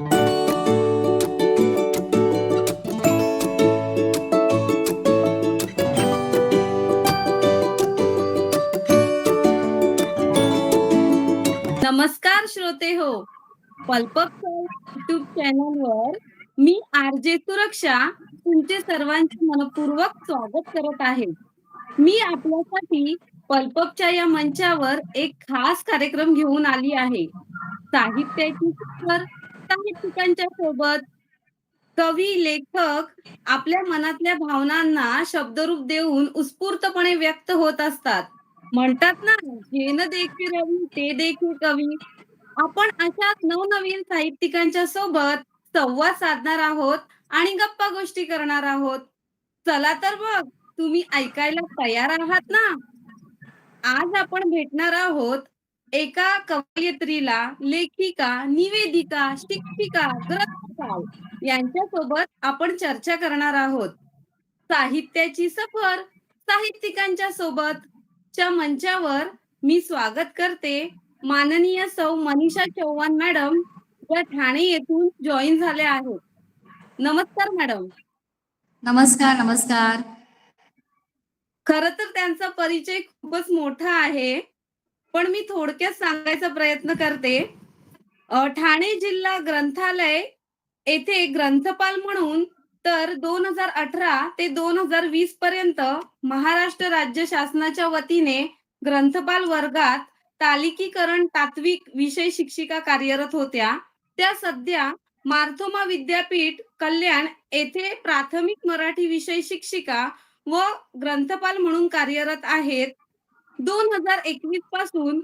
नमस्कार श्रोते हो. पल्पक युट्यूब चॅनलवर मी आर जे सुरक्षा तुमचे सर्वांचे मनपूर्वक स्वागत करत आहे. मी आपल्यासाठी पल्पकच्या या मंचावर एक खास कार्यक्रम घेऊन आली आहे. साहित्याची सफर सोबत कवी लेखक आपल्या मनातल्या भावनांना शब्दरूप देऊन उत्स्फूर्तपणे व्यक्त होत असतात. म्हणतात ना जेन देखी रवी ते देखी कवी. आपण अशाच नवनवीन साहित्यिकांच्या सोबत संवाद साधणार आहोत आणि गप्पा गोष्टी करणार आहोत. चला तर बघ तुम्ही ऐकायला तयार आहात ना? आज आपण भेटणार आहोत एका कवयित्रीला लेखिका निवेदिका शिक्षिका ग्रंथकार यांच्यासोबत आपण चर्चा करणार आहोत. साहित्याची सफर साहित्यिकांच्या सोबत. च्या मंचावर मी स्वागत करते. माननीय सौ मनीषा चव्हाण मॅडम या ठाणे येथून जॉईन झाल्या आहेत. नमस्कार मॅडम. नमस्कार नमस्कार. खर तर त्यांचा परिचय खूपच मोठा आहे. पण मी थोडक्यात सांगायचा प्रयत्न करते. ठाणे जिल्हा ग्रंथालय येथे ग्रंथपाल म्हणून तर दोन हजार अठरा ते दोन हजार वीस पर्यंत महाराष्ट्र राज्य शासनाच्या वतीने ग्रंथपाल वर्गात तालिकीकरण तात्विक विषय शिक्षिका कार्यरत होत्या. त्या सध्या मार्थोमा विद्यापीठ कल्याण येथे प्राथमिक मराठी विषय शिक्षिका व ग्रंथपाल म्हणून कार्यरत आहेत. दोन हजार एकवीसपासून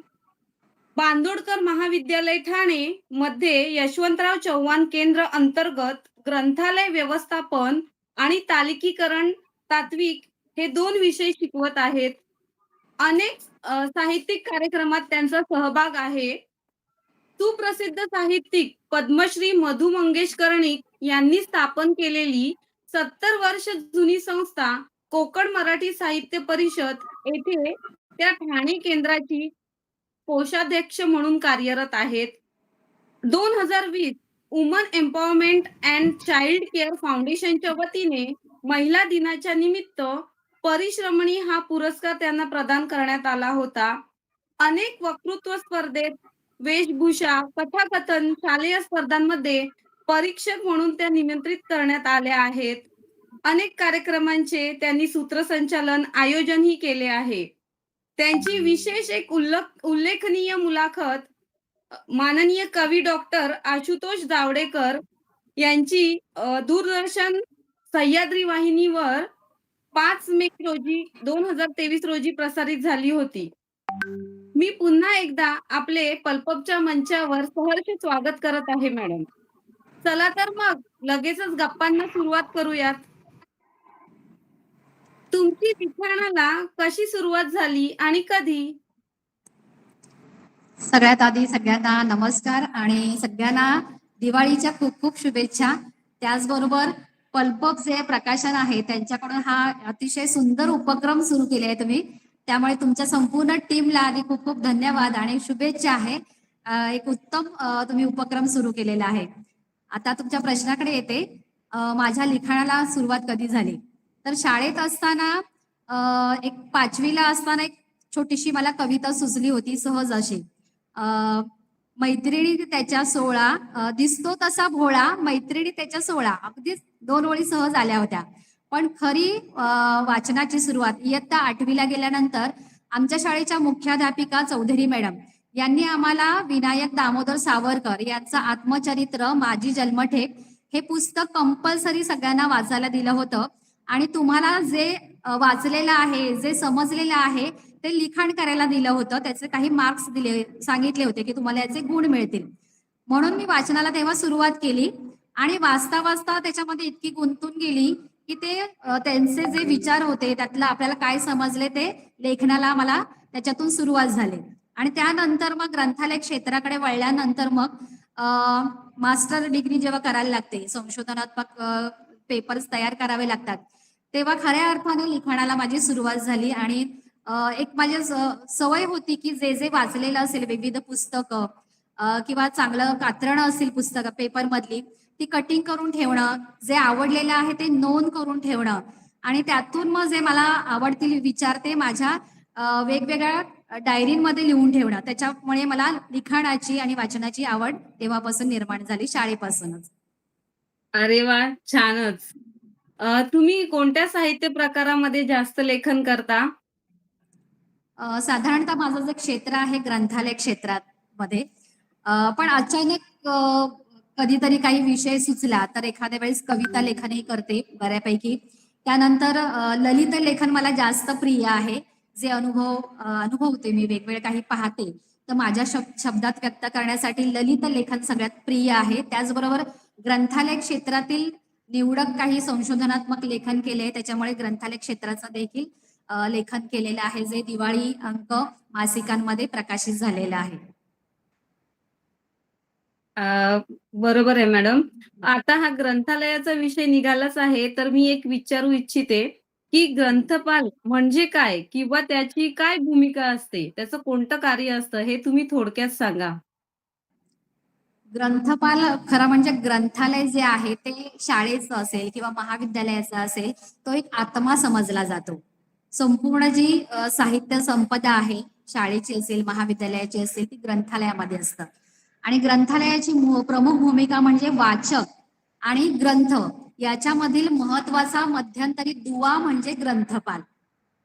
बांदोडकर महाविद्यालय ठाणे मध्ये यशवंतराव चव्हाण केंद्र अंतर्गत ग्रंथालय व्यवस्थापन आणि तालिकीकरण तात्विक हे दोन विषय शिकवत आहेत. अनेक साहित्यिक कार्यक्रमात त्यांचा सहभाग आहे. सुप्रसिद्ध साहित्यिक पद्मश्री मधु मंगेशकर्णिक यांनी स्थापन केलेली सत्तर वर्ष जुनी संस्था कोकण मराठी साहित्य परिषद येथे त्या ठाणे केंद्राची कोषाध्यक्ष म्हणून कार्यरत आहेत. दोन हजार वीस women empowerment and child care फाउंडेशनच्या वतीने महिला दिनाच्या निमित्त परिश्रमणी हा पुरस्कार त्यांना प्रदान करण्यात आला होता. अनेक वक्तृत्व स्पर्धेत वेशभूषा कथाकथन शालेय स्पर्धांमध्ये परीक्षक म्हणून त्या निमंत्रित करण्यात आल्या आहेत. अनेक कार्यक्रमांचे त्यांनी सूत्रसंचालन आयोजनही केले आहे. त्यांची विशेष एक उल्लेख उल्लेखनीय मुलाखत माननीय कवी डॉक्टर आशुतोष जावडेकर यांची दूरदर्शन सह्याद्री वाहिनीवर पाच मे रोजी दोन हजार तेवीस रोजी प्रसारित झाली होती. मी पुन्हा एकदा आपले पल्पपच्या मंचावर सहर्ष स्वागत करत आहे मॅडम. चला तर मग लगेचच गप्पांना सुरुवात करूयात. तुमची लिखाणाला कशी सुरुवात झाली आणि कधी? सगळ्यात आधी सगळ्यांना नमस्कार आणि सगळ्यांना दिवाळीच्या खूप खूप शुभेच्छा. त्याचबरोबर पल्पक जे प्रकाशन आहे त्यांच्याकडून हा अतिशय सुंदर उपक्रम सुरू केले आहे तुम्ही. त्यामुळे तुमच्या संपूर्ण टीमला आधी खूप खूप धन्यवाद आणि शुभेच्छा आहे. एक उत्तम तुम्ही उपक्रम सुरू केलेला आहे. आता तुमच्या प्रश्नाकडे येते. माझ्या लिखाणाला सुरुवात कधी झाली? तर शाळेत असताना एक पाचवीला असताना एक छोटीशी मला कविता सुचली होती सहज अशी. मैत्रिणी त्याच्या सोळा दिसतो तसा भोळा मैत्रिणी त्याच्या सोळा अगदीच दोन ओळी सहज आल्या होत्या. पण खरी वाचनाची सुरुवात इयत्ता आठवीला गेल्यानंतर आमच्या शाळेच्या मुख्याध्यापिका चौधरी मॅडम यांनी आम्हाला विनायक दामोदर सावरकर यांचं आत्मचरित्र माझी जन्मठेप हे पुस्तक कंपल्सरी सगळ्यांना वाचायला दिलं होतं. आणि तुम्हाला जे वाचलेलं आहे जे समजलेलं आहे ते लिखाण करायला दिलं होतं. त्याचे काही मार्क्स दिले सांगितले होते की तुम्हाला याचे गुण मिळतील. म्हणून मी वाचनाला तेव्हा सुरुवात केली आणि वाचता वाचता त्याच्यामध्ये इतकी गुंतून गेली की ते त्यांचे जे विचार होते त्यातलं आपल्याला काय समजले ते लेखनाला मला त्याच्यातून सुरुवात झाली. आणि त्यानंतर मग ग्रंथालय क्षेत्राकडे वळल्यानंतर मग मास्टर डिग्री जेव्हा करायला लागते संशोधनात्मक पेपर्स तयार करावे लागतात तेव्हा खऱ्या अर्थाने लिखाणाला माझी सुरुवात झाली आणि एक माझी सवय होती की जे जे वाचलेलं असेल विविध पुस्तकं किंवा चांगलं कात्रणं असतील पुस्तकं पेपरमधली ती कटिंग करून ठेवणं जे आवडलेलं आहे ते नोंद करून ठेवणं. आणि त्यातून मग जे मला आवडतील विचार ते माझ्या वेगवेगळ्या डायरींमध्ये लिहून ठेवणं. त्याच्यामुळे मला लिखाणाची आणि वाचनाची आवड तेव्हापासून निर्माण झाली शाळेपासूनच. अरे वा छानच. अ, तुम्ही कोणत्या साहित्य प्रकारामध्ये जास्त लेखन करता? अ, साधारणतः माझं जे क्षेत्र आहे ग्रंथालय क्षेत्रात मध्ये अ, पण अचानक अ, कधीतरी काही विषय सुचला तर एखाद्या वेळेस कविता लेखनही करते बऱ्यापैकी. त्यानंतर अ, ललित लेखन मला जास्त प्रिय आहे जे अनुभव अ, अनुभवते मी वेगवेगळे काही पाहते. तर माझ्या शब शब्दात व्यक्त करण्यासाठी ललित लेखन सगळ्यात प्रिय आहे. त्याचबरोबर ग्रंथालय क्षेत्रातील निवडक काही संशोधनात्मक लेखन केले त्याच्यामुळे ग्रंथालय क्षेत्राचं देखील लेखन केलेलं आहे जे दिवाळी अंक मासिकांमध्ये प्रकाशित झालेलं आहे. बरोबर आहे मॅडम. आता हा ग्रंथालयाचा विषय निघालाच आहे तर मी एक विचारू इच्छिते की ग्रंथपाल म्हणजे काय किंवा त्याची काय भूमिका असते त्याचं कोणतं कार्य असतं हे तुम्ही थोडक्यात सांगा. ग्रंथपाल खरं म्हणजे ग्रंथालय जे आहे ते शाळेचं असेल किंवा महाविद्यालयाचं असेल तो एक आत्मा समजला जातो. संपूर्ण जी साहित्य संपदा आहे शाळेची असेल महाविद्यालयाची असेल ती ग्रंथालयामध्ये असतं. आणि ग्रंथालयाची प्रमुख भूमिका म्हणजे वाचक आणि ग्रंथ याच्यामधील महत्त्वाचा मध्यंतरी दुवा म्हणजे ग्रंथपाल.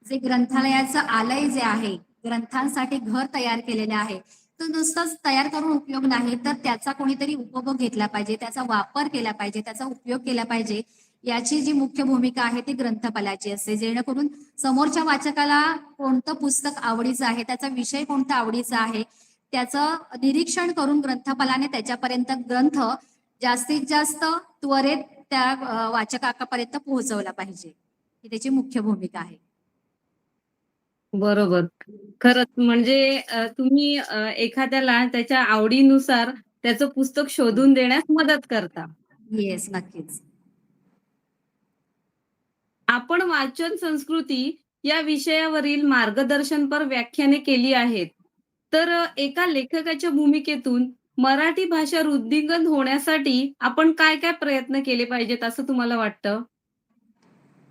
जे ग्रंथालयाचं आलय जे आहे ग्रंथांसाठी घर तयार केलेले आहे तर नुसताच तयार करून उपयोग नाही तर त्याचा कोणीतरी उपभोग घेतला पाहिजे त्याचा वापर केला पाहिजे त्याचा उपयोग केला पाहिजे याची जी मुख्य भूमिका आहे ती ग्रंथपालाची असते. जेणेकरून समोरच्या वाचकाला कोणतं पुस्तक आवडीचं आहे त्याचा विषय कोणता आवडीचा आहे त्याचं निरीक्षण करून ग्रंथपालाने त्याच्यापर्यंत ग्रंथ जास्तीत जास्त त्वरेत त्या वाचकापर्यंत पोहोचवला पाहिजे. ही त्याची मुख्य भूमिका आहे. बरोबर. खरंच म्हणजे अ, तुम्ही अ, एखाद्याला त्याच्या आवडीनुसार त्याचं पुस्तक शोधून देण्यास मदत करता. येस नक्कीच. आपण वाचन संस्कृती या विषयावरील मार्गदर्शनपर व्याख्याने केली आहेत. तर अ, एका लेखकाच्या भूमिकेतून मराठी भाषा वृद्धिंगत होण्यासाठी आपण काय काय प्रयत्न केले पाहिजेत असं तुम्हाला वाटतं?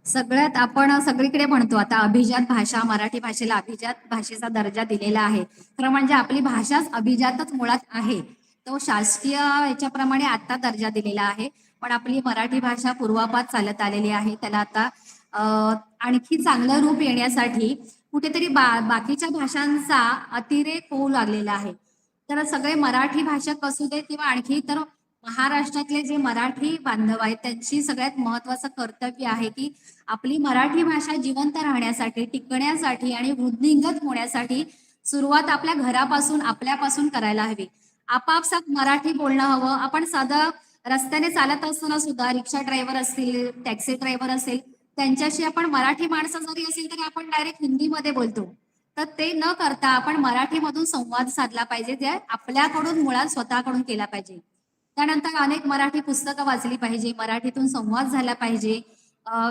सगळ्यात आपण सगळीकडे म्हणतो आता अभिजात भाषा मराठी भाषेला अभिजात भाषेचा दर्जा दिलेला आहे. खरं म्हणजे आपली भाषाच अभिजातच मुळात आहे. तो शासकीय याच्याप्रमाणे आता दर्जा दिलेला आहे. पण आपली मराठी भाषा पूर्वापार चालत आलेली आहे. त्याला आता आणखी चांगलं रूप येण्यासाठी कुठेतरी बा बाकीच्या भाषांचा अतिरेक होऊ लागलेला आहे. तर सगळे मराठी भाषक असू दे किंवा आणखी तर महाराष्ट्रातले जे मराठी बांधव आहेत त्यांची सगळ्यात महत्वाचं कर्तव्य आहे की आपली मराठी भाषा जिवंत राहण्यासाठी टिकण्यासाठी आणि वृद्धिंगत होण्यासाठी सुरुवात आपल्या घरापासून आपल्यापासून करायला हवी. आपापसात मराठी बोलणं हवं. आपण साधं रस्त्याने चालत असताना सुद्धा रिक्षा ड्रायव्हर असतील टॅक्सी ड्रायव्हर असेल त्यांच्याशी आपण मराठी माणसं जरी असेल तरी आपण डायरेक्ट हिंदीमध्ये बोलतो. तर ते न करता आपण मराठीमधून संवाद साधला पाहिजे जे आपल्याकडून मुळात स्वतःकडून केला पाहिजे. त्यानंतर अनेक मराठी पुस्तकं वाचली पाहिजे मराठीतून संवाद झाला पाहिजे.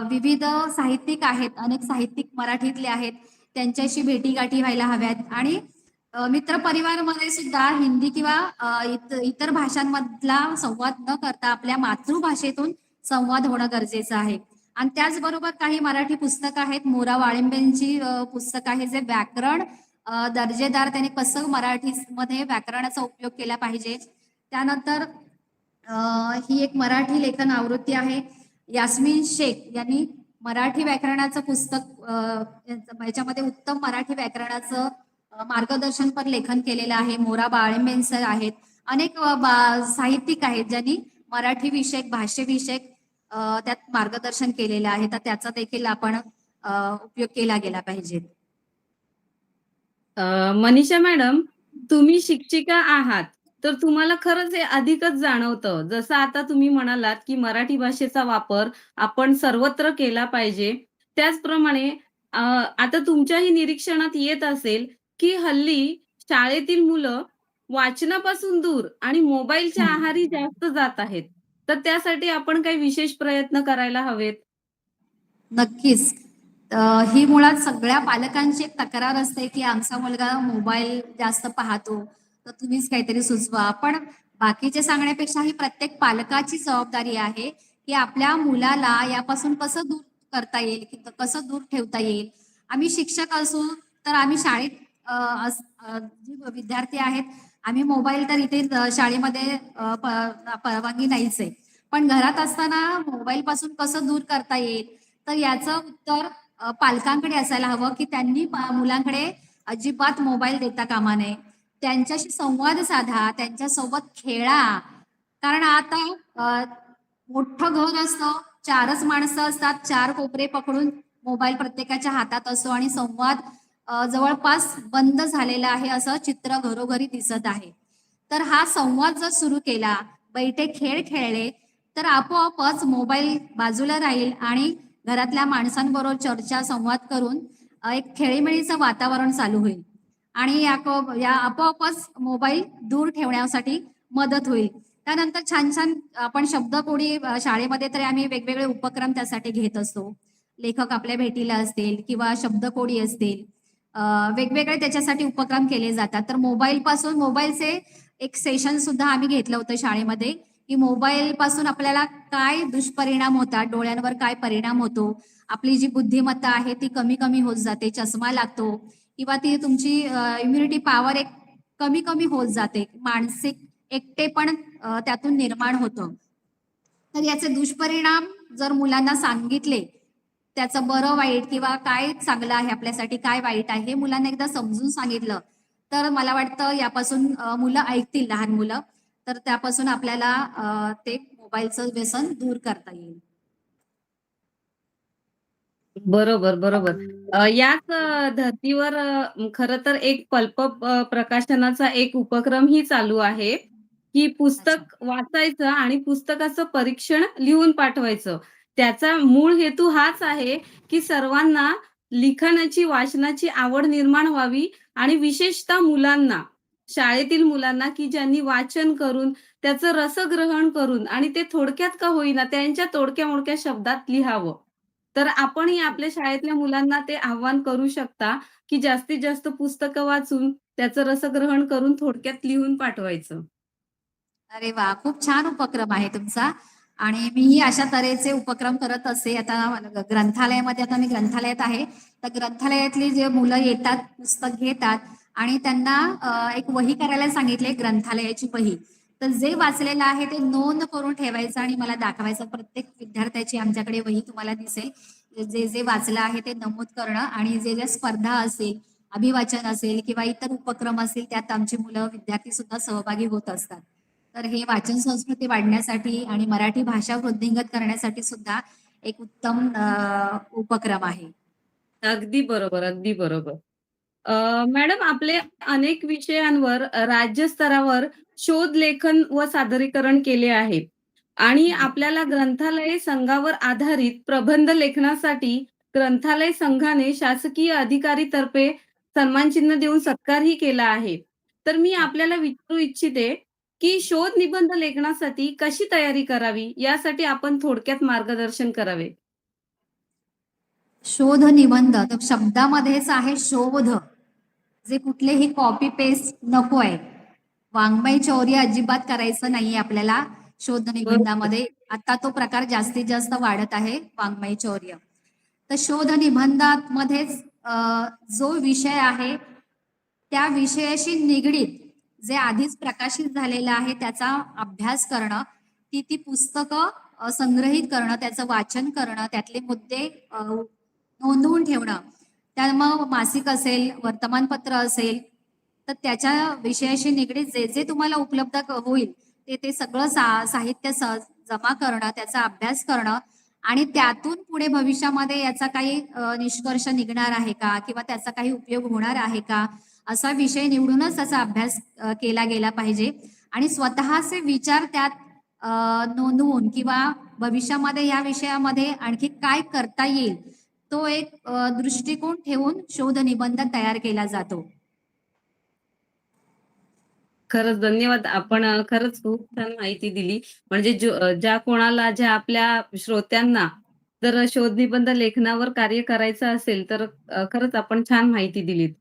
विविध साहित्यिक आहेत अनेक साहित्यिक मराठीतले आहेत त्यांच्याशी भेटीगाठी व्हायला हव्यात. आणि मित्र मित्रपरिवारमध्ये सुद्धा हिंदी किंवा इत- इतर भाषांमधला संवाद न करता आपल्या मातृभाषेतून संवाद होणं गरजेचं आहे. आणि त्याचबरोबर काही मराठी पुस्तकं आहेत. मोरा वाळिंबेंची पुस्तक आहे जे व्याकरण दर्जेदार त्याने कसं मराठीमध्ये व्याकरणाचा उपयोग केला पाहिजे. त्यानंतर ही एक मराठी लेखन आवृत्ती आहे. यास्मिन शेख यांनी मराठी व्याकरणाचं पुस्तक याच्यामध्ये उत्तम मराठी व्याकरणाचं मार्गदर्शनपर लेखन केलेलं आहे. मोरा बाळिंबेन सर आहेत. अनेक साहित्यिक आहेत ज्यांनी मराठी विषयक भाषेविषयक त्यात मार्गदर्शन केलेलं आहे. तर त्याचा देखील आपण उपयोग केला गेला पाहिजे. मनीषा मॅडम तुम्ही शिक्षिका आहात. तर तुम्हाला खरंच हे अधिकच जाणवतं. जसं आता तुम्ही म्हणालात की मराठी भाषेचा वापर आपण सर्वत्र केला पाहिजे. त्याचप्रमाणे आता तुमच्याही निरीक्षणात येत असेल की हल्ली शाळेतील मुलं वाचनापासून दूर आणि मोबाईलच्या. आहारी जास्त जात आहेत. तर त्यासाठी आपण काही विशेष प्रयत्न करायला हवेत? नक्कीच. ही मुळात सगळ्या पालकांची एक तक्रार असते की आमचा मुलगा मोबाईल जास्त पाहतो. तर तुम्हीच काहीतरी सुचवा. पण बाकीचे सांगण्यापेक्षा ही प्रत्येक पालकाची जबाबदारी आहे की आपल्या मुलाला यापासून कसं दूर करता येईल कसं दूर ठेवता येईल. आम्ही शिक्षक असू तर आम्ही शाळेत जे विद्यार्थी आहेत आम्ही मोबाईल तर इथे शाळेमध्ये परवानगी नाहीच आहे. पण घरात असताना मोबाईल पासून कसं दूर करता येईल तर याचं उत्तर पालकांकडे असायला हवं की त्यांनी मुलांकडे अजिबात मोबाईल देता कामा नये. त्यांच्याशी संवाद साधा त्यांच्यासोबत खेळा. कारण आता मोठं घर असतं चारच माणसं असतात चार कोपरे पकडून मोबाईल प्रत्येकाच्या हातात असतो आणि संवाद जवळपास बंद झालेला आहे असं चित्र घरोघरी दिसत आहे. तर हा संवाद जर सुरू केला बैठे खेळ खेळले तर आपोआपच मोबाईल बाजूला राहील आणि घरातल्या माणसांबरोबर चर्चा संवाद करून एक खेळीमेळीचं वातावरण चालू होईल. आणि या या आपोआपच मोबाईल दूर ठेवण्यासाठी मदत होईल. त्यानंतर छान छान आपण शब्दकोडी शाळेमध्ये तरी आम्ही वेगवेगळे उपक्रम त्यासाठी घेत असतो. लेखक आपल्या भेटीला असतील किंवा शब्दकोडी असतील वेगवेगळे त्याच्यासाठी उपक्रम केले जातात. तर मोबाईल पासून मोबाईलचे एक सेशन सुद्धा आम्ही घेतलं होतं शाळेमध्ये की मोबाईल पासून आपल्याला काय दुष्परिणाम होतात डोळ्यांवर काय परिणाम होतो आपली जी बुद्धिमत्ता आहे ती कमी कमी होत जाते चष्मा लागतो किंवा ती तुमची इम्युनिटी पॉवर एक कमी कमी होत जाते. मानसिक एकटे पण त्यातून निर्माण होतं. तर याचे दुष्परिणाम जर मुलांना सांगितले त्याचं बरं वाईट किंवा काय चांगलं आहे आपल्यासाठी काय वाईट आहे हे मुलांना एकदा समजून सांगितलं तर मला वाटतं यापासून मुलं ऐकतील लहान मुलं. तर त्यापासून आपल्याला ते मोबाईलचं व्यसन दूर करता येईल. बरोबर बरोबर. याच धर्तीवर खर तर एक पल्प प्रकाशनाचा एक उपक्रमही चालू आहे की पुस्तक वाचायचं आणि पुस्तकाचं परीक्षण लिहून पाठवायचं. त्याचा मूळ हेतू हाच आहे की सर्वांना लिखाणाची वाचनाची आवड निर्माण व्हावी आणि विशेषतः मुलांना शाळेतील मुलांना की ज्यांनी वाचन करून त्याचं रसग्रहण करून आणि ते थोडक्यात का होईना त्यांच्या तोडक्या मोडक्या शब्दात लिहावं. तर आपणही आपल्या शाळेतल्या मुलांना ते आव्हान करू शकता की जास्तीत जास्त पुस्तकं वाचून त्याचं रसग्रहण करून थोडक्यात लिहून पाठवायचं. अरे वा! खूप छान उपक्रम आहे तुमचा. आणि मीही अशा तऱ्हेचे उपक्रम करत असे. आता ग्रंथालयामध्ये आता मी ग्रंथालयात आहे. तर ग्रंथालयातली जे मुलं येतात पुस्तक घेतात आणि त्यांना एक वही करायला सांगितले ग्रंथालयाची वही. तर जे वाचलेलं आहे ते नोंद करून ठेवायचं आणि मला दाखवायचं. प्रत्येक विद्यार्थ्याची आमच्याकडे वही तुम्हाला दिसेल. जे जे वाचलं आहे ते नमूद करणं आणि जे जे स्पर्धा असेल अभिवाचन असेल किंवा इतर उपक्रम असेल त्यात आमची मुलं विद्यार्थी सुद्धा सहभागी होत असतात. तर हे वाचन संस्कृती वाढण्यासाठी आणि मराठी भाषा वृद्धिंगत करण्यासाठी सुद्धा एक उत्तम उपक्रम आहे. अगदी बरोबर, अगदी बरोबर. मॅडम आपले अनेक विषयांवर अ, राज्य स्तरावर शोध लेखन व सादरीकरण केले आहे. आणि आपल्याला ग्रंथालय संघावर आधारित प्रबंध लेखनासाठी ग्रंथालय संघाने शासकीय अधिकारीतर्फे सन्मानचिन्ह देऊन सत्कारही केला आहे. तर मी आपल्याला विचारू इच्छिते, की शोध निबंध लेखनासाठी कशी तयारी करावी? यासाठी आपण थोडक्यात मार्गदर्शन करावे. शोध निबंध तर शब्दामध्येच आहे शोध. जे कुठलेही कॉपी पेस्ट नको आहे. वाङ्मय चौर्य अजिबात करायचं नाहीये आपल्याला शोध निबंधामध्ये आता तो प्रकार जास्तीत जास्त वाढत आहे वाङ्मय चौर्य. तर शोध निबंधामध्येच अ, जो विषय आहे त्या विषयाशी निगडीत जे आधीच प्रकाशित झालेलं आहे त्याचा अभ्यास करणं ती ती पुस्तकं संग्रहित करणं त्याचं वाचन करणं त्यातले मुद्दे नोंदवून ठेवणं त्या मग मासिक असेल वर्तमानपत्र असेल तर त्याच्या विषयाशी निगडीत जे जे तुम्हाला उपलब्ध होईल ते ते सगळं सा साहित्य स जमा करणं त्याचा अभ्यास करणं आणि त्यातून पुढे भविष्यामध्ये याचा काही निष्कर्ष निघणार आहे का? किंवा त्याचा काही उपयोग होणार आहे का? असा विषय निवडूनच त्याचा अभ्यास केला गेला पाहिजे. आणि स्वतःचे विचार त्यात नोंदवून किंवा भविष्यामध्ये या विषयामध्ये आणखी काय करता येईल तो एक दृष्टिकोन ठेवून शोध निबंध तयार केला जातो खरंच धन्यवाद. आपण खरंच खूप छान माहिती दिली. म्हणजे जो ज्या कोणाला ज्या आपल्या श्रोत्यांना जर शोध निबंध लेखनावर कार्य करायचं असेल, तर खरंच आपण छान माहिती दिलीत.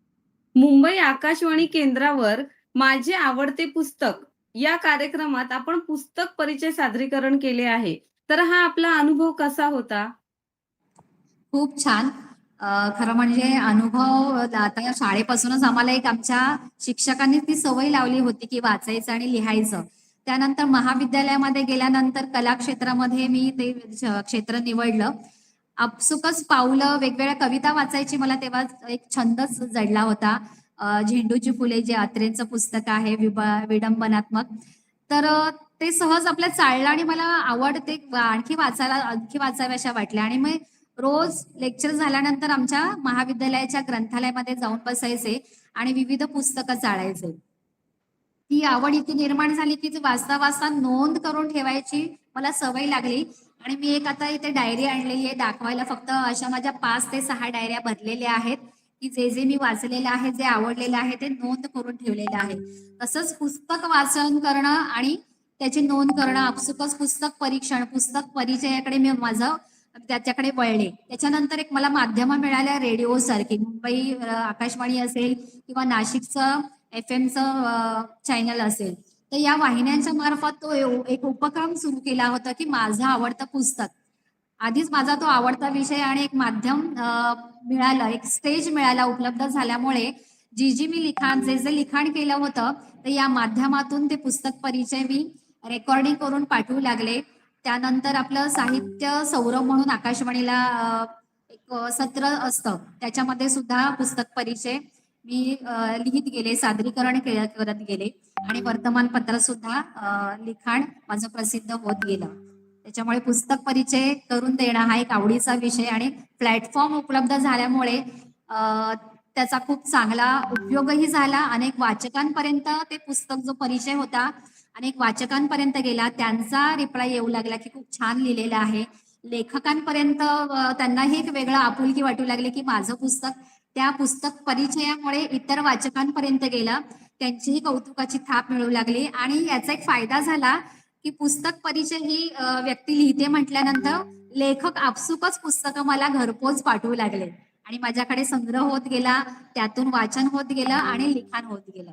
मुंबई आकाशवाणी केंद्रावर माझे आवडते पुस्तक या कार्यक्रमात आपण पुस्तक परिचय सादरीकरण केले आहे. तर हा आपला अनुभव कसा होता? खूप छान. खरं म्हणजे अनुभव आता या शाळेपासूनच आम्हाला एक आमच्या शिक्षकांनी ती सवय लावली होती, की वाचायचं आणि लिहायचं. त्यानंतर महाविद्यालयामध्ये गेल्यानंतर कला क्षेत्रामध्ये मी ते क्षेत्र निवडलं. आपसुकच पावलं, वेगवेगळ्या कविता वाचायची मला तेव्हा एक छंदच जडला होता. झेंडूची फुले जे अत्रेंचं पुस्तक आहे विडंबनात्मक. तर ते सहज आपल्या चाललं आणि मला आवडते आणखी वाचायला आणखी वाचाव्याशा वाटल्या आणि मग रोज लेक्चर झाल्यानंतर आमच्या महाविद्यालयाच्या ग्रंथालयामध्ये जाऊन बसायचे आणि विविध पुस्तकं चाळायचे. ती आवड इथे निर्माण झाली, की वाचता वाचता नोंद करून ठेवायची मला सवय लागली आणि मी एक आता इथे डायरी आणलेली आहे दाखवायला. फक्त अशा माझ्या पाच ते सहा डायऱ्या भरलेल्या आहेत, की जे जे मी वाचलेलं आहे, जे आवडलेलं आहे ते नोंद करून ठेवलेलं आहे. तसंच पुस्तक वाचन करणं आणि त्याची नोंद करणं, आपसुकच पुस्तक परीक्षण, पुस्तक परिचयाकडे मी माझं त्याच्याकडे वळले. त्याच्यानंतर एक मला माध्यमं मिळाल्या रेडिओसारखी. मुंबई आकाशवाणी असेल किंवा नाशिकचं एफ-एमचं चॅनल असेल. तर या वाहिन्यांच्या मार्फत तो एक उपक्रम सुरू केला होता, की माझं आवडतं पुस्तक. आधीच माझा तो आवडता विषय आणि एक माध्यम मिळालं, एक स्टेज मिळाला उपलब्ध झाल्यामुळे जी, जी मी लिखाण जे, जे लिखाण केलं होतं, तर या माध्यमातून ते पुस्तक परिचय मी रेकॉर्डिंग करून पाठवू लागले. त्यानंतर आपलं साहित्य सौरभ म्हणून आकाशवाणीला एक सत्र असतं. त्याच्यामध्ये सुद्धा पुस्तक परिचय मी लिहित गेले, सादरीकरण करत गेले आणि वर्तमानपत्र सुद्धा लिखाण माझं प्रसिद्ध होत गेलं. त्याच्यामुळे पुस्तक परिचय करून देणं हा एक आवडीचा विषय आणि प्लॅटफॉर्म उपलब्ध झाल्यामुळे त्याचा खूप चांगला उपयोगही झाला. अनेक वाचकांपर्यंत ते पुस्तक जो परिचय होता, अनेक वाचकांपर्यंत गेला. त्यांचा रिप्लाय येऊ लागला, की खूप छान लिहिलेलं आहे. लेखकांपर्यंत त्यांनाही एक वेगळं आपुलकी वाटू लागली, की माझं पुस्तक त्या पुस्तक परिचयामुळे इतर वाचकांपर्यंत गेलं. त्यांचीही कौतुकाची थाप मिळू लागली आणि याचा एक फायदा झाला, की पुस्तक परिचय ही व्यक्ती लिहिते म्हटल्यानंतर लेखक आपसुकच पुस्तकं मला घरपोच पाठवू लागले आणि माझ्याकडे संग्रह होत गेला. त्यातून वाचन होत गेलं आणि लिखाण होत गेलं.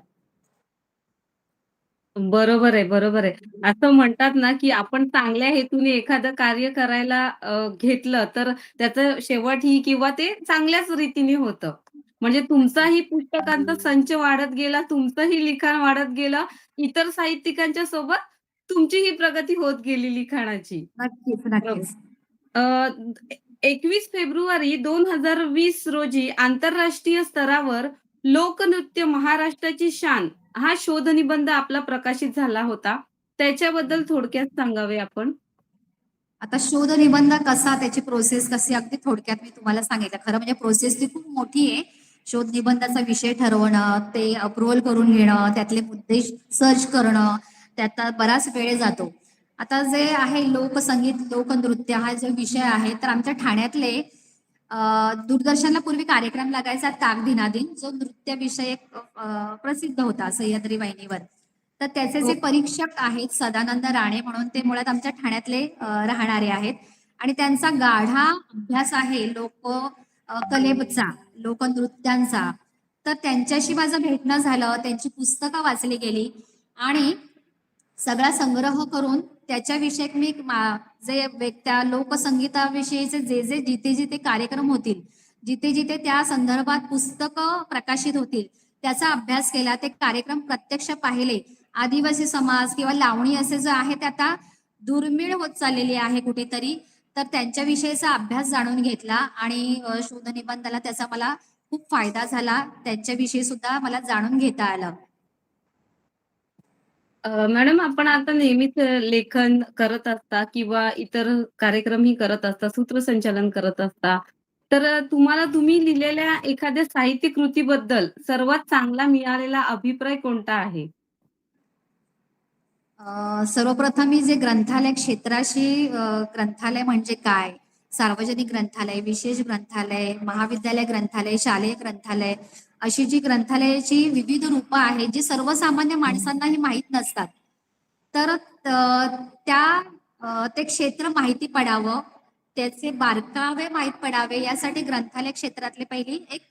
बरोबर आहे, बरोबर आहे. असं म्हणतात ना, की आपण चांगल्या हेतूने एखादं कार्य करायला अ, घेतलं, तर त्याचं शेवट ही किंवा ते चांगल्याच रीतीने होतं. म्हणजे. तुमचाही पुस्तकांचा संच वाढत गेला, तुमचंही लिखाण वाढत गेलं, इतर साहित्यिकांच्या सोबत तुमचीही प्रगती होत गेली लिखाणाची. नक्कीच, बरोबर. नक्कीच. अ, 21 फेब्रुवारी 2020 रोजी आंतरराष्ट्रीय स्तरावर लोकनृत्य महाराष्ट्राची शान हा शोधनिबंध आपला प्रकाशित झाला होता. त्याच्याबद्दल थोडक्यात सांगावे आपण? आता शोध निबंध कसा त्याची प्रोसेस कशी अगदी थोडक्यात मी तुम्हाला सांगितलं. खरं म्हणजे प्रोसेस ती खूप मोठी आहे. शोध निबंधाचा विषय ठरवणं, ते अप्रुव्हल करून घेणं, त्यातले मुद्दे सर्च करणं, त्यात बराच वेळ जातो. आता जे आहे लोकसंगीत, लोकनृत्य हा जो विषय आहे, तर आमच्या ठाण्यातले दूरदर्शनला पूर्वी कार्यक्रम लागायचा ताक दिनादिन, जो नृत्य विषयक अ, प्रसिद्ध होता सह्याद्री वाहिनीवर. तर त्याचे जे हो. परीक्षक आहेत सदानंद राणे म्हणून ते मुळात आमच्या ठाण्यातले राहणारे आहेत आणि त्यांचा गाढा अभ्यास आहे लोक कलेचा, लोकनृत्यांचा. तर त्यांच्याशी माझं भेटणं झालं, त्यांची पुस्तकं वाचली गेली आणि सगळा संग्रह करून त्याच्याविषयक मी जे त्या लोकसंगीताविषयीचे जे, जे जिथे-जिथे कार्यक्रम होतील, जिथे-जिथे त्या संदर्भात पुस्तकं प्रकाशित होतील, त्याचा अभ्यास केला. ते कार्यक्रम प्रत्यक्ष पाहिले. आदिवासी समाज किंवा लावणी असे जे आहे ते आता दुर्मिळ होत चाललेली आहे कुठेतरी. तर त्यांच्याविषयीचा अभ्यास जाणून घेतला आणि अ, शोधनिबंधाला त्याचा मला खूप फायदा झाला. त्यांच्याविषयी सुद्धा मला जाणून घेता आलं. अ, मॅडम आपण आता नेहमीच लेखन करत असता किंवा इतर कार्यक्रमही करत असता, सूत्रसंचालन करत असता. तर अ, तुम्हाला तुम्ही लिहिलेल्या एखाद्या साहित्य कृतीबद्दल सर्वात चांगला मिळालेला अभिप्राय कोणता आहे? अ, सर्वप्रथम मी जे ग्रंथालय क्षेत्राशी अ, ग्रंथालय म्हणजे काय? सार्वजनिक ग्रंथालय, विशेष ग्रंथालय, महाविद्यालय ग्रंथालय, शालेय ग्रंथालय अशी जी ग्रंथालयाची विविध रूपं आहेत, जी सर्वसामान्य माणसांनाही माहीत नसतात. तर त्या ते क्षेत्र माहिती पडावं, त्याचे बारकावे माहीत पडावे यासाठी ग्रंथालय क्षेत्रातले पहिली एक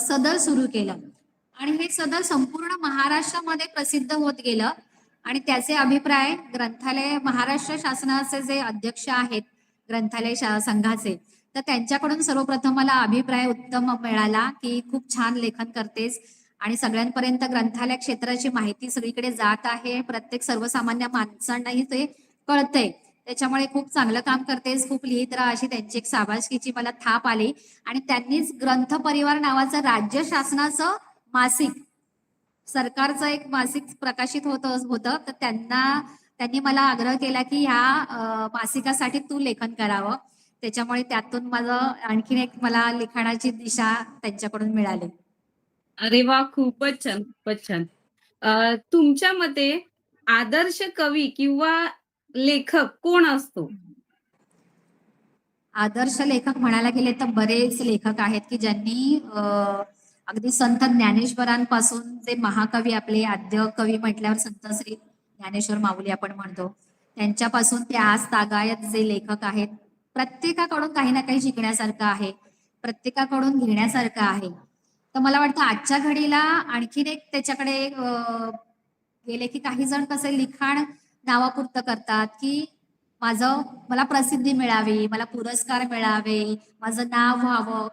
सदर सुरू केलं. आणि हे सदर संपूर्ण महाराष्ट्रामध्ये प्रसिद्ध होत गेलं आणि त्याचे अभिप्राय ग्रंथालय महाराष्ट्र शासनाचे जे अध्यक्ष आहेत ग्रंथालय संघाचे तर त्यांच्याकडून सर्वप्रथम मला अभिप्राय उत्तम मिळाला की खूप छान लेखन करतेस. आणि सगळ्यांपर्यंत ग्रंथालय क्षेत्राची माहिती सगळीकडे जात आहे. प्रत्येक सर्वसामान्य माणसांनाही ते कळतंय. त्याच्यामुळे खूप चांगलं काम करतेस खूप लिहित राहा अशी त्यांची एक साबासकीची मला थाप आली. आणि त्यांनीच ग्रंथ परिवार नावाचं राज्य शासनाचं मासिक सरकारचं एक मासिक प्रकाशित होत होतं. तर त्यांना त्यांनी मला आग्रह केला की ह्या मासिकासाठी तू लेखन करावं. त्याच्यामुळे त्यातून माझं आणखीन एक मला लिखाणाची दिशा त्यांच्याकडून मिळाली. अरे वा खूपच छान खूपच छान. अ, तुमच्या मते आदर्श कवी किंवा लेखक कोण असतो? आदर्श लेखक म्हणायला गेले तर बरेच लेखक आहेत की ज्यांनी अं, अगदी संत ज्ञानेश्वरांपासून जे महाकवी आपले आद्य कवी म्हटल्यावर संत श्री ज्ञानेश्वर माऊली आपण म्हणतो त्यांच्यापासून ते आज तागायत जे लेखक आहेत प्रत्येकाकडून काही ना काही शिकण्यासारखं आहे. प्रत्येकाकडून घेण्यासारखं आहे. तर मला वाटतं आजच्या घडीला आणखीन एक त्याच्याकडे गेले की काही जण कसे लिखाण नावापुरतं करतात की माझं मला प्रसिद्धी मिळावी मला पुरस्कार मिळावे माझं नाव व्हावं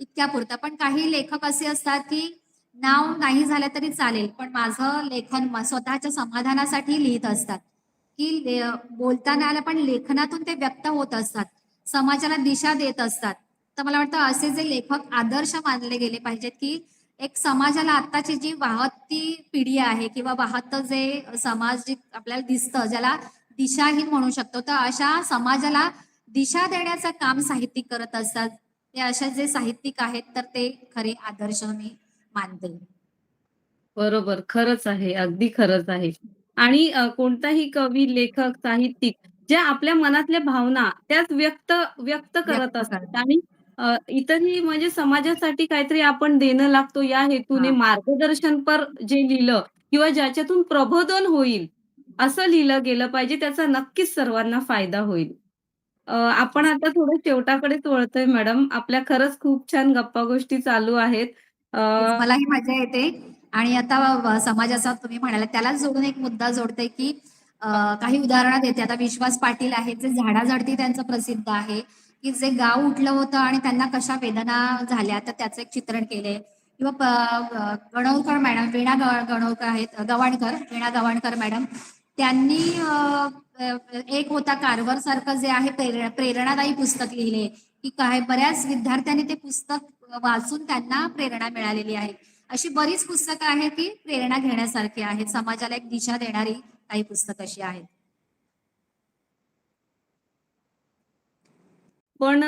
इतक्या पुरतं. पण काही लेखक असे असतात की नाव नाही झालं तरी चालेल पण माझं लेखन स्वतःच्या समाधानासाठी लिहित असतात. की बोलताना आलं पण लेखनातून ते व्यक्त होत असतात. समाजाला दिशा देत असतात. तर मला वाटतं असे जे लेखक आदर्श मानले गेले पाहिजेत की एक समाजाला आत्ताची जी वाहती पिढी आहे किंवा वाहतं जे समाज आपल्याला दिसतं ज्याला दिशाहीन म्हणू शकतो तर अशा समाजाला दिशा देण्याचं काम साहित्यिक करत असतात. ते अशा जे साहित्यिक आहेत तर ते खरे आदर्श मी मानते. बरोबर. खरंच आहे. अगदी खरंच आहे. आणि कोणताही कवी लेखक साहित्यिक ज्या आपल्या मनातल्या भावना त्याच व्यक्त व्यक्त करत असतात. आणि इतरही म्हणजे समाजासाठी काहीतरी आपण देणं लागतो या हेतूने. मार्गदर्शनपर जे लिहिलं किंवा ज्याच्यातून प्रबोधन होईल असं लिहिलं गेलं पाहिजे त्याचा नक्कीच सर्वांना फायदा होईल. आपण आता थोडं शेवटाकडेच वळतोय मॅडम. आपल्या खरंच खूप छान गप्पा गोष्टी चालू आहेत. मलाही मजा येते. आणि आता समाजाचा तुम्ही म्हणाला त्यालाच जोडून एक मुद्दा जोडते की काही उदाहरणं देते आता विश्वास पाटील आहेत जे झाडाझडती त्यांचं प्रसिद्ध आहे की जे गाव उठलं होतं आणि त्यांना कशा वेदना झाल्या तर त्याचं एक चित्रण केले किंवा गणवकर मॅडम वीणा गणवकर आहेत गवाणकर वीणा गवाणकर मॅडम त्यांनी एक होता कारवर सारखं जे आहे प्रेरणादायी पुस्तक लिहिले की काय बऱ्याच विद्यार्थ्यांनी ते पुस्तक वाचून त्यांना प्रेरणा मिळालेली आहे. अशी बरीच पुस्तकं आहेत की प्रेरणा घेण्यासारखी आहेत. समाजाला एक दिशा देणारी काही पुस्तकं अशी आहेत पण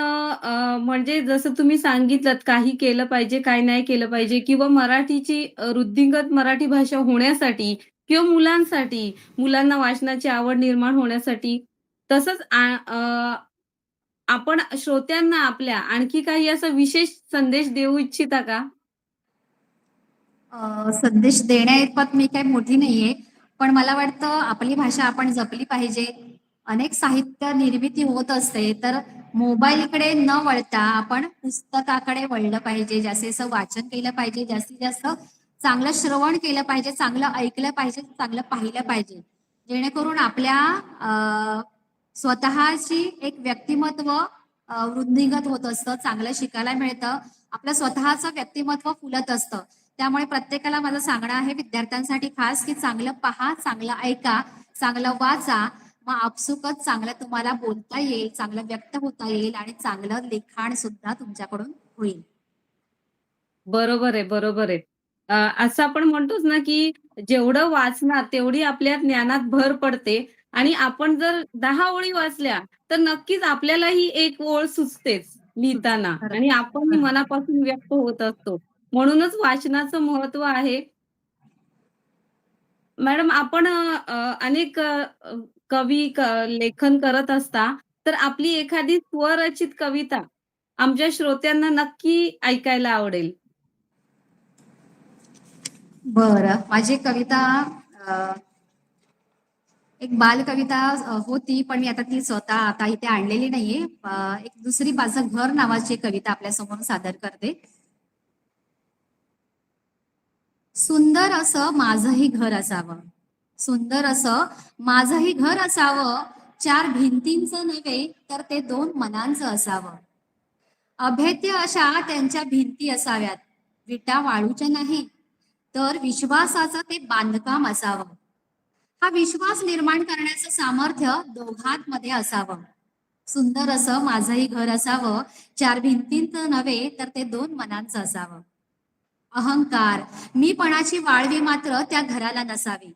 म्हणजे जसं तुम्ही सांगितलंत काही केलं पाहिजे, काही नाही केलं पाहिजे किंवा मराठीची वृद्धिंगत मराठी भाषा होण्यासाठी किंवा मुलांसाठी, मुलांना वाचनाची आवड निर्माण होण्यासाठी तसंच आपण श्रोत्यांना आपल्या आणखी काही असा विशेष संदेश देऊ इच्छिता का? संदेश देण्याइतपत मी काही मोठी नाहीये पण मला वाटतं आपली भाषा आपण जपली पाहिजे. अनेक साहित्य निर्मिती होत असते तर मोबाईलकडे न वळता आपण पुस्तकाकडे वळलं पाहिजे जास्तीत जास्त वाचन केलं पाहिजे जास्तीत जास्त चांगलं श्रवण केलं पाहिजे चांगलं ऐकलं पाहिजे चांगलं पाहिलं पाहिजे. जेणेकरून आपल्या स्वतःची एक व्यक्तिमत्व वृद्धिंगत होत असतं चांगलं शिकायला मिळतं. आपलं स्वतःचं व्यक्तिमत्व फुलत असतं. त्यामुळे प्रत्येकाला माझं सांगणं आहे विद्यार्थ्यांसाठी खास की चांगलं पहा चांगलं ऐका चांगलं वाचा मग आपसुकच चांगलं तुम्हाला बोलता येईल चांगलं व्यक्त होता येईल आणि चांगलं लिखाण सुद्धा तुमच्याकडून होईल बरोबर आहे, बरोबर आहे. असं आपण म्हणतोच ना, की जेवढं वाचणार तेवढी आपल्या ज्ञानात भर पडते आणि आपण जर 10 ओळी वाचल्या, तर नक्कीच आपल्यालाही एक ओळ सुचतेच लिहिताना. आणि आपणही मनापासून व्यक्त होत असतो. म्हणूनच वाचनाचं महत्त्व आहे. मॅडम आपण अनेक कवी लेखन करत असता, तर आपली एखादी स्वरचित कविता आमच्या श्रोत्यांना नक्की ऐकायला आवडेल. बर माझी कविता एक बाल कविता होती पण मी आता ती स्वतः आता इथे आणलेली नाहीये एक दुसरी माझं घर नावाची कविता आपल्यासमोर सादर करते सुंदर असं माझंही घर असावं. सुंदर असं माझंही घर असावं. चार भिंतींचं नव्हे तर ते दोन मनांचं असावं. अभेद्य अशा त्यांच्या भिंती असाव्यात. विटा वाळूच्या नाही तर विश्वासाचं ते बांधकाम असावं. हा विश्वास निर्माण करण्याचं सामर्थ्य दोघांत मध्ये असावं. सुंदर असं माझंही घर असावं. चार भिंतींचं नव्हे तर ते दोन मनांचं असावं. अहंकार. मीपणाची वाळवी मात्र त्या घराला नसावी.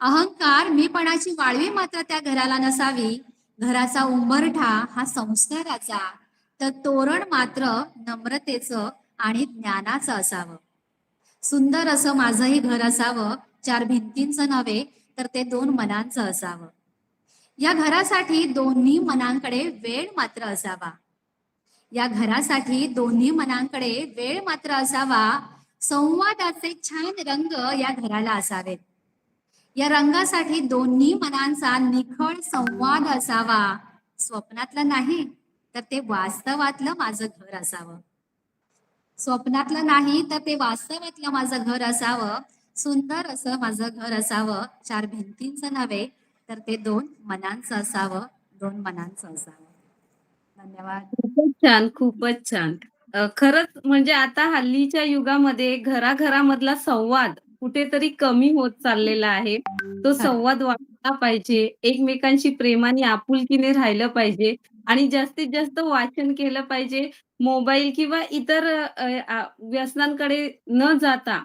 अहंकार मीपणाची वाळवी मात्र त्या घराला नसावी. घराचा उंबरठा हा संस्काराचा. तर तोरण मात्र नम्रतेचं आणि ज्ञानाचं असावं. सुंदर असं माझंही घर असावं चार भिंतींचं नव्हे तर ते दोन मनांचं असावं. या घरासाठी दोन्ही मनांकडे वेळ मात्र असावा. या घरासाठी दोन्ही मनांकडे वेळ मात्र असावा संवादाचे छान रंग या घराला असावेत. या रंगासाठी दोन्ही मनांचा निखळ संवाद असावा. स्वप्नातलं नाही तर ते वास्तवातलं माझं घर असावं. स्वप्नातलं नाही तर ते वास्तवातलं माझं घर असावं. सुंदर असं माझं घर असावं. चार भिंतींचं नव्हे तर ते दोन मनांचं असावं. दोन मनांचं असावं. धन्यवाद. खूपच छान, खूपच छान. अ, खरंच म्हणजे आता हल्लीच्या युगामध्ये घराघरामधला संवाद कुठेतरी कमी होत चाललेला आहे. तो संवाद वाढला पाहिजे. एकमेकांशी प्रेमाने, आपुलकीने राहिलं पाहिजे आणि जास्तीत जास्त वाचन केलं पाहिजे. मोबाईल किंवा इतर अ, आ, व्यसनांकडे न जाता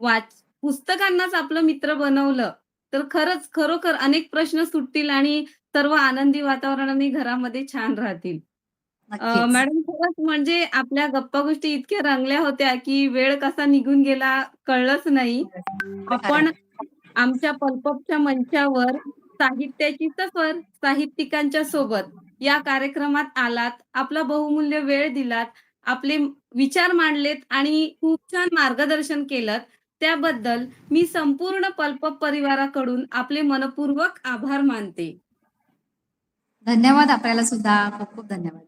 वाच पुस्तकांनाच आपलं मित्र बनवलं, तर खरंच खरोखर अनेक प्रश्न सुटतील आणि सर्व आनंदी वातावरणाने घरामध्ये छान राहतील. अ, नक्कीच मॅडम खरंच म्हणजे आपल्या गप्पा-गोष्टी इतक्या रंगल्या होत्या, की वेळ कसा निघून गेला कळलंच नाही. आपण आमच्या पल्पच्या मंचावर साहित्याची सफर साहित्यिकांच्या सोबत या कार्यक्रमात आलात. आपला बहुमूल्य वेळ दिलात. आपले विचार मांडलेत आणि खूप छान मार्गदर्शन केलंत. त्याबद्दल मी संपूर्ण पल्पप परिवाराकडून आपले मनःपूर्वक आभार मानते. धन्यवाद आपल्याला सुद्धा खूप खूप धन्यवाद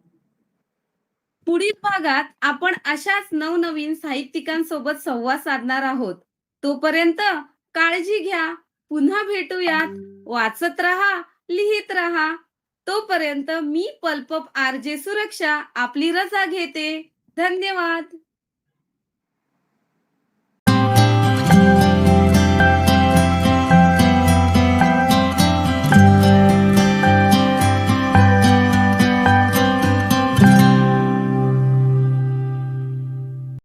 पुढील भागात आपण अशाच नवनवीन साहित्यिकांसोबत संवाद साधणार आहोत. तोपर्यंत काळजी घ्या. पुन्हा भेटूयात. वाचत रहा, लिहित रहा. तोपर्यंत मी पल्पप आर.जे. सुरक्षा आपली रजा घेते. धन्यवाद.